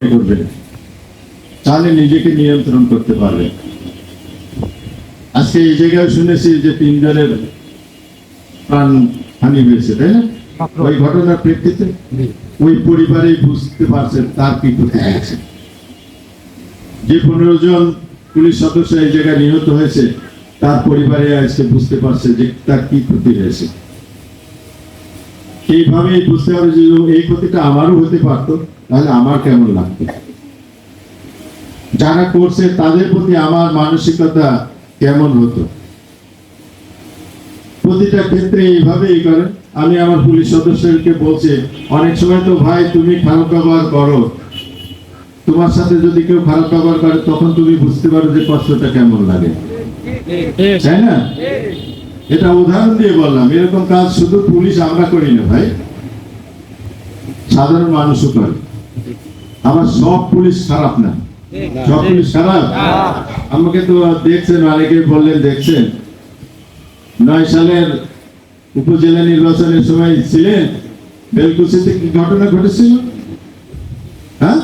করবেন তাহলে নিজেকে নিয়ন্ত্রণ করতে পারবেন আজকে এই জায়গায় শুনেছি যে তিনজনের প্রাণ হানি হয়েছে তাই না? ওই ঘটনার প্রেক্ষিতে ওই পরিবারেই বুঝতে পারছে তার কি ক্ষতি হয়েছে। যে পনেরো জন পুলিশ সদস্য এই জায়গায় নিহত হয়েছে তার পরিবারে আজকে বুঝতে পারছে যে তার কি ক্ষতি হয়েছে। এইভাবে বুঝতে হবে যে এই ক্ষতিটা আমারও হতে পারতো, তাহলে আমার কেমন লাগতো যারা করছে, তাদের প্রতি আমার মানসিকতা কেমন হতো? প্রতিটা ক্ষেত্রে এইভাবেই করেন আমি আমার পুলিশ সদস্যকে বলছি, অনেক সময় তো ভাই তুমি খারাপ ব্যবহার করো। তোমার সাথে যদি কেউ খারাপ ব্যবহার করে, তখন তুমি বুঝতে পারো যে কষ্টটা কেমন লাগে। তাই না? এটা উদাহরণ দিয়ে বললাম, এরকম কাজ শুধু পুলিশ আমরা করি না ভাই। সাধারণ মানুষও করে। আমার সব পুলিশ খারাপ না। সব পুলিশ খারাপ? আমাকে তো দেখছেন, অনেকে বললেন দেখছেন। নয় সালের উপজেলা নির্বাচনের সময় ছিলেন, বেলকুচিতে কি ঘটনা ঘটেছিল? হ্যাঁ?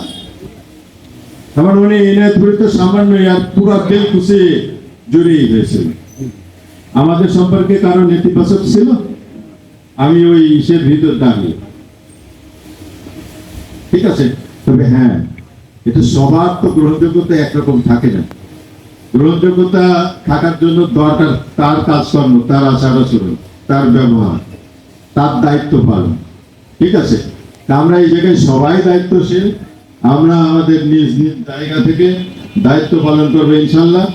আমার মনে ইনায়তপুরে তো সামান্য আর পুরা বেলকুচি জড়িয়ে হয়েছিল। আমাদের সম্পর্কে কারও নেতিবাচক ছিল? আমি ওই ইসের ভিতর দাঁড়িয়ে। ঠিক আছে? তবে হ্যাঁ এটা সবার তো গ্রহণযোগ্যতা একরকম থাকে না। গ্রহণযোগ্যতা থাকার জন্য দরকার তার কাজকর্ম, তার আচার আচরণ, তার ব্যবহার, তার দায়িত্ব পালন। ঠিক আছে? আমরা এই জায়গায় সবাই দায়িত্বশীল। আমরা আমাদের নিজ নিজ জায়গা থেকে দায়িত্ব পালন করব ইনশাল্লাহ।